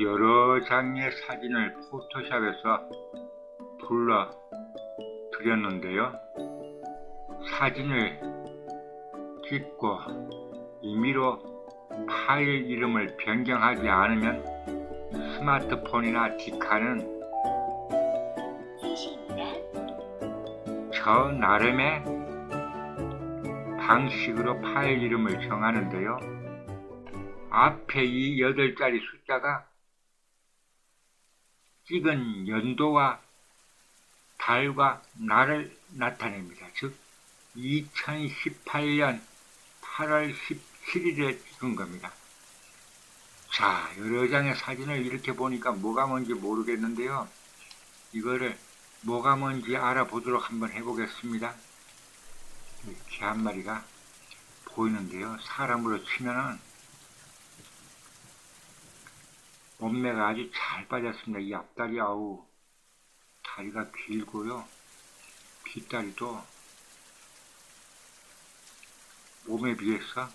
여러 장의 사진을 포토샵에서 불러 드렸는데요. 사진을 찍고 임의로 파일 이름을 변경하지 않으면 스마트폰이나 디카는 저 나름의 방식으로 파일 이름을 정하는데요. 앞에 이 8자리 숫자가 찍은 연도와 달과 날을 나타냅니다. 즉 2018년 8월 17일에 찍은 겁니다. 자, 여러 장의 사진을 이렇게 보니까 뭐가 뭔지 모르겠는데요. 이거를 뭐가 뭔지 알아보도록 한번 해보겠습니다. 이렇게 한 마리가 보이는데요. 사람으로 치면은 몸매가 아주 잘 빠졌습니다. 이 앞다리 아우 다리가 길고요. 뒷다리도 몸에 비해서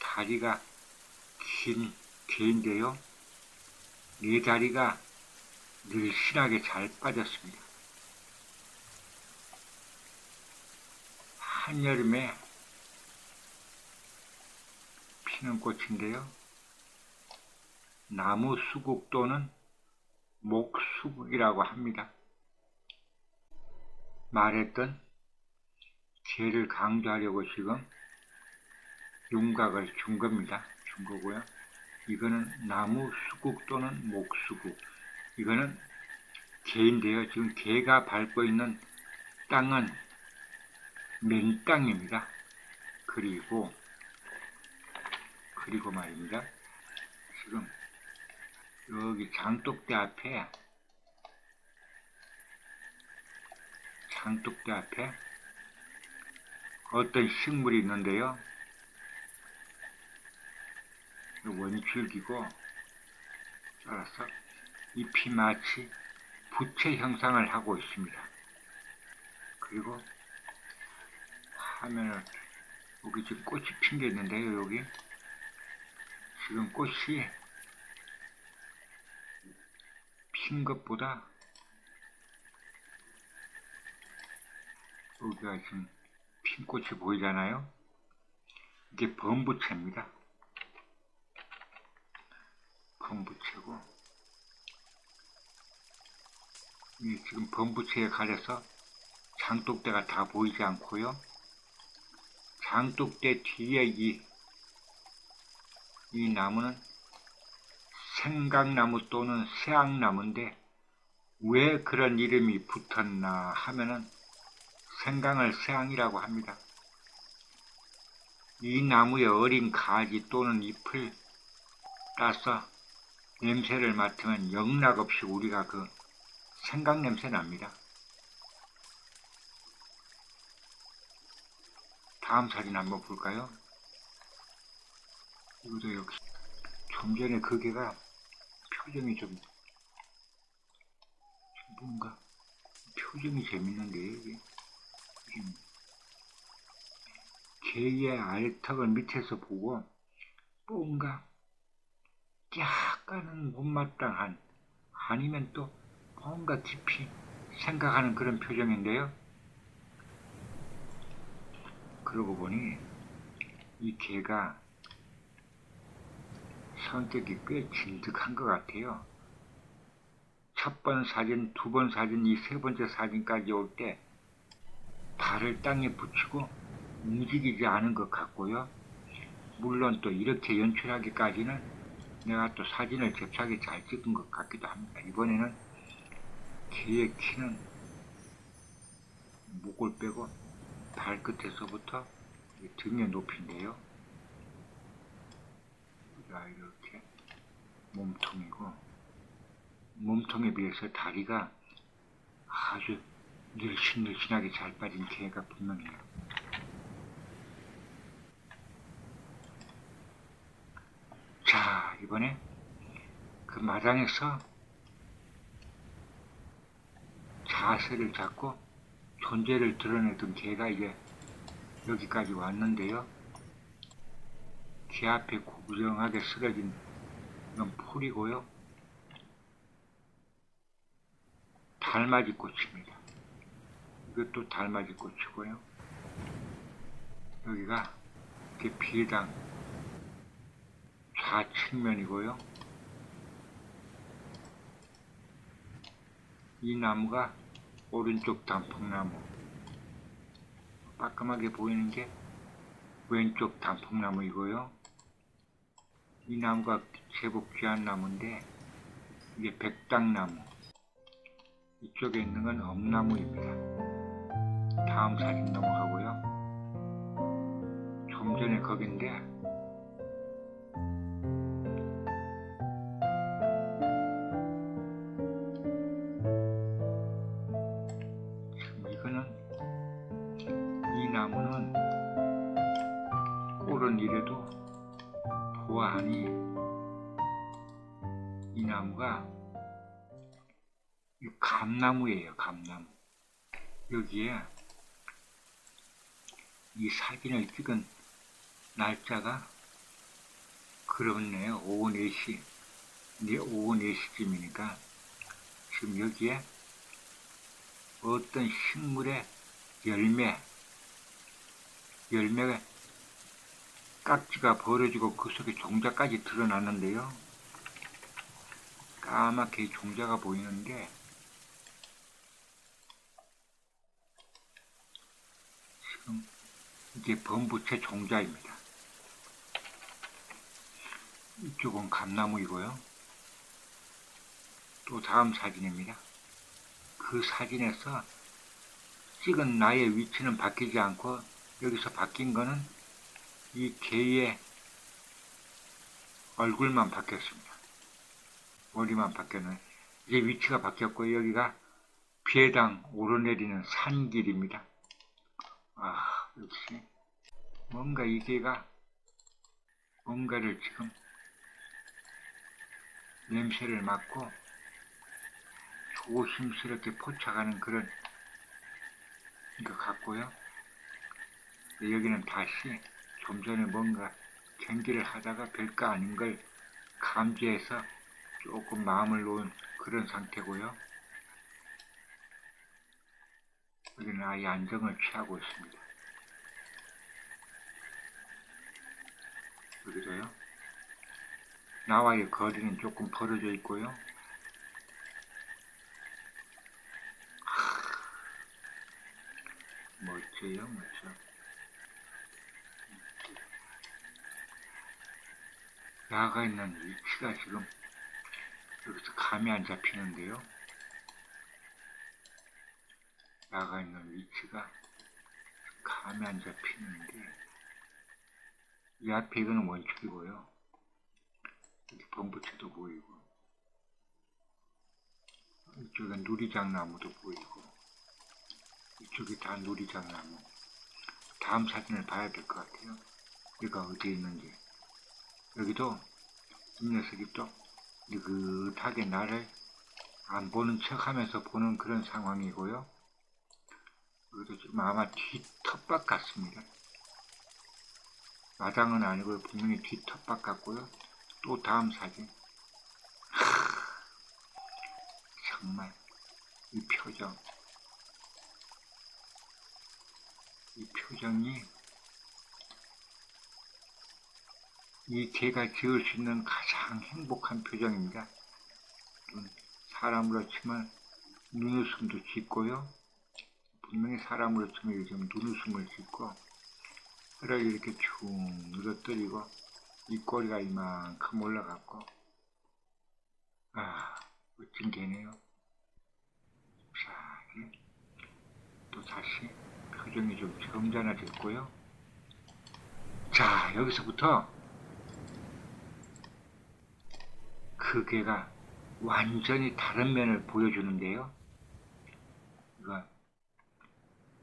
다리가 긴 개인데요. 네 다리가 늘씬하게 잘 빠졌습니다. 한여름에 피는 꽃인데요. 나무 수국 또는 목수국이라고 합니다. 말했던 개를 강조하려고 지금 윤곽을 준 겁니다. 준 거고요. 이거는 나무 수국 또는 목수국. 이거는 개인데요. 지금 개가 밟고 있는 땅은 맨 땅입니다. 그리고 그리고 말입니다. 지금 여기 장독대 앞에 장독대 앞에 어떤 식물이 있는데요. 원줄기고 따라서 잎이 마치 부채 형상을 하고 있습니다. 그리고 화면을 여기 지금 꽃이 핀 게 있는데요. 여기 지금 꽃이 핀 것보다 여기가 지금 핀 꽃이 보이잖아요. 이게 범부채입니다. 범부채고 이 지금 범부채에 가려서 장독대가 다 보이지 않고요. 장독대 뒤에 이, 이 나무는 생강나무 또는 새앙나무인데 왜 그런 이름이 붙었나 하면은 생강을 새앙이라고 합니다. 이 나무의 어린 가지 또는 잎을 따서 냄새를 맡으면 영락없이 우리가 그 생강 냄새 납니다. 다음 사진 한번 볼까요? 이것도 역시 좀 전에 그 개가 표정이 좀 뭔가 표정이 재밌는데 이게 개의 알턱을 밑에서 보고 뭔가 약간은 못마땅한 아니면 또 뭔가 깊이 생각하는 그런 표정인데요. 그러고 보니 이 개가 성격이 꽤 진득한 것 같아요. 첫 번 사진, 두 번 사진, 이 세 번째 사진까지 올 때 발을 땅에 붙이고 움직이지 않은 것 같고요. 물론 또 이렇게 연출하기까지는 내가 또 사진을 잽싸게 잘 찍은 것 같기도 합니다. 이번에는 개의 키는 목을 빼고 발끝에서부터 등의 높이인데요. 자, 이렇게 몸통이고 몸통에 비해서 다리가 아주 늘씬늘씬하게 잘 빠진 개가 분명해요. 자, 이번에 그 마당에서 자세를 잡고 존재를 드러내던 개가 이제 여기까지 왔는데요. 개 앞에 고정하게 쓰러진 건 풀이고요. 달맞이 꽃입니다. 이것도 달맞이 꽃이고요. 여기가 이렇게 비당 좌측면이고요. 이 나무가 오른쪽 단풍나무. 깔끔하게 보이는 게 왼쪽 단풍나무이고요. 이 나무가 제법 귀한 나무인데 이게 백당나무. 이쪽에 있는 건 엄나무입니다. 다음 사진 넘어가고요. 좀 전에 거긴데 보아하니 이 나무가 이 감나무예요 감나무. 여기에 이 사진을 찍은 날짜가 그렇네요. 오후 4시. 이제 오후 4시쯤이니까 지금 여기에 어떤 식물의 열매 열매가 깍지가 벌어지고 그 속에 종자까지 드러났는데요 까맣게 이 종자가 보이는데 지금 이게 범부채 종자입니다. 이쪽은 감나무이고요. 또 다음 사진입니다. 그 사진에서 찍은 나의 위치는 바뀌지 않고 여기서 바뀐 거는 이 개의 얼굴만 바뀌었습니다. 머리만 바뀌었네. 이제 위치가 바뀌었고 여기가 비해당 오르내리는 산길입니다. 아 역시 뭔가 이 개가 뭔가를 지금 냄새를 맡고 조심스럽게 포착하는 그런 것 같고요. 여기는 다시 좀 전에 뭔가 경기를 하다가 별거 아닌 걸 감지해서 조금 마음을 놓은 그런 상태고요. 여기는 아예 안정을 취하고 있습니다. 여기도요. 나와의 거리는 조금 벌어져 있고요. 하, 멋져요, 멋져. 나가 있는 위치가 지금 여기서 감이 안 잡히는데요. 나가 있는 위치가 감이 안 잡히는데 이 앞에 이거는 원축이고요. 여기 범부채도 보이고 이쪽에 누리장나무도 보이고 이쪽이 다 누리장나무 다음 사진을 봐야 될 것 같아요. 얘가 어디에 있는지 여기도 이 녀석이 또 느긋하게 나를 안 보는 척 하면서 보는 그런 상황이고요. 여기도 지금 아마 뒤텃밭 같습니다. 마당은 아니고 분명히 뒤텃밭 같고요. 또 다음 사진. 하, 정말 이 표정. 이 표정이 이 개가 지을 수 있는 가장 행복한 표정입니다. 사람으로 치면 눈웃음도 짓고요. 분명히 사람으로 치면 요즘 눈웃음을 짓고 혈액이 이렇게 쭉 늘어뜨리고 입꼬리가 이만큼 올라갔고 아 멋진 개네요. 자, 또 다시 표정이 좀 점잖아졌고요. 자, 여기서부터 그 개가 완전히 다른 면을 보여주는데요. 이거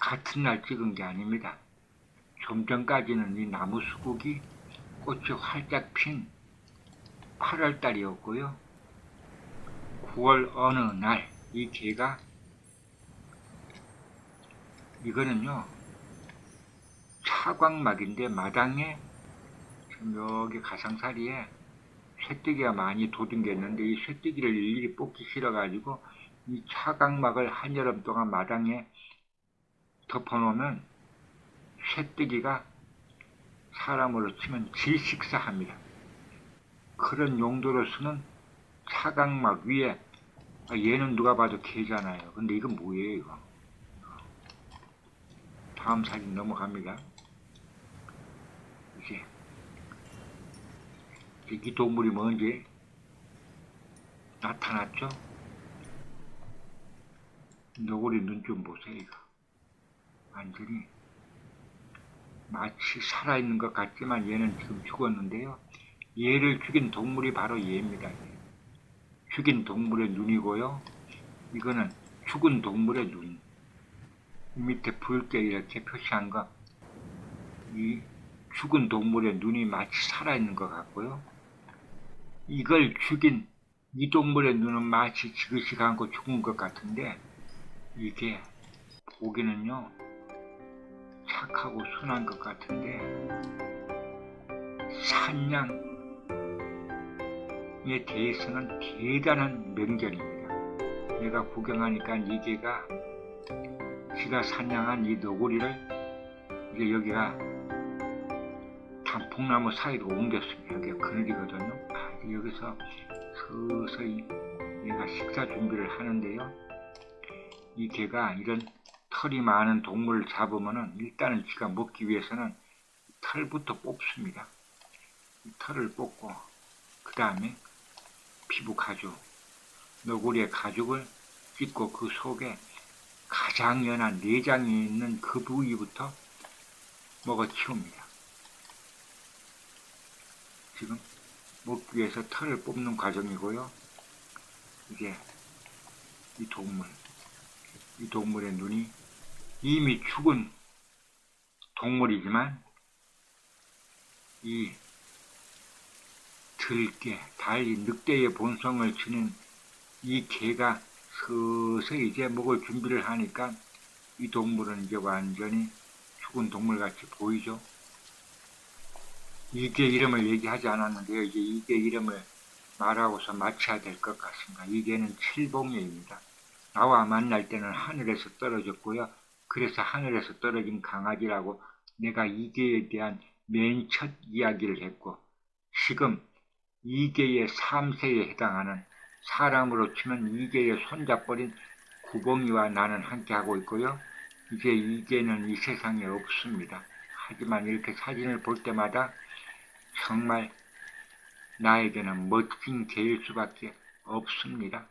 같은 날 찍은 게 아닙니다. 좀 전까지는 이 나무 수국이 꽃이 활짝 핀 8월 달이었고요. 9월 어느 날 이 개가 이거는요 차광막인데 마당에 지금 여기 가상사리에 쇠뜨기가 많이 있는데 이 쇠뜨기를 일일이 뽑기 싫어가지고 이 차각막을 한여름 동안 마당에 덮어놓으면 쇠뜨기가 사람으로 치면 질식사합니다. 그런 용도로 쓰는 차각막 위에 아, 얘는 누가 봐도 개잖아요. 근데 이건 뭐예요 이거? 다음 사진 넘어갑니다. 이제 이 동물이 뭔지 나타났죠? 너구리 눈 좀 보세요. 완전히 마치 살아있는 것 같지만 얘는 지금 죽었는데요. 얘를 죽인 동물이 바로 얘입니다. 죽인 동물의 눈이고요. 이거는 죽은 동물의 눈. 밑에 붉게 이렇게 표시한 거. 이 죽은 동물의 눈이 마치 살아있는 것 같고요. 이걸 죽인 이 동물의 눈은 마치 지그시 않고 죽은 것 같은데 이게 보기는요 착하고 순한 것 같은데 산양에 대해서는 대단한 명절입니다. 내가 구경하니까 이 개가 지가 사냥한 이 너구리를 이제 여기가 단풍나무 사이로 옮겼습니다. 여기가 그늘이거든요. 아, 여기서 서서히 얘가 식사 준비를 하는데요. 이 개가 이런 털이 많은 동물을 잡으면은 일단은 지가 먹기 위해서는 털부터 뽑습니다. 이 털을 뽑고 그 다음에 피부 가죽, 너구리의 가죽을 찢고 그 속에 가장 연한 내장이 있는 그 부위부터 먹어 치웁니다. 지금 먹기 위해서 털을 뽑는 과정이고요. 이게 이 동물, 이 동물의 눈이 이미 죽은 동물이지만 이 들개, 달리 늑대의 본성을 지닌 이 개가 서서히 이제 먹을 준비를 하니까 이 동물은 이제 완전히 죽은 동물같이 보이죠. 이게 이름을 얘기하지 않았는데요. 이제 이게 이름을 말하고서 마쳐야 될 것 같습니다. 이게는 칠봉예입니다. 나와 만날 때는 하늘에서 떨어졌고요. 그래서 하늘에서 떨어진 강아지라고 내가 이계에 대한 맨 첫 이야기를 했고 지금 이계의 3세에 해당하는 사람으로 치면 이계에 손잡버린 구봉이와 나는 함께하고 있고요. 이제 이계는 이 세상에 없습니다. 하지만 이렇게 사진을 볼 때마다 정말 나에게는 멋진 개일 수밖에 없습니다.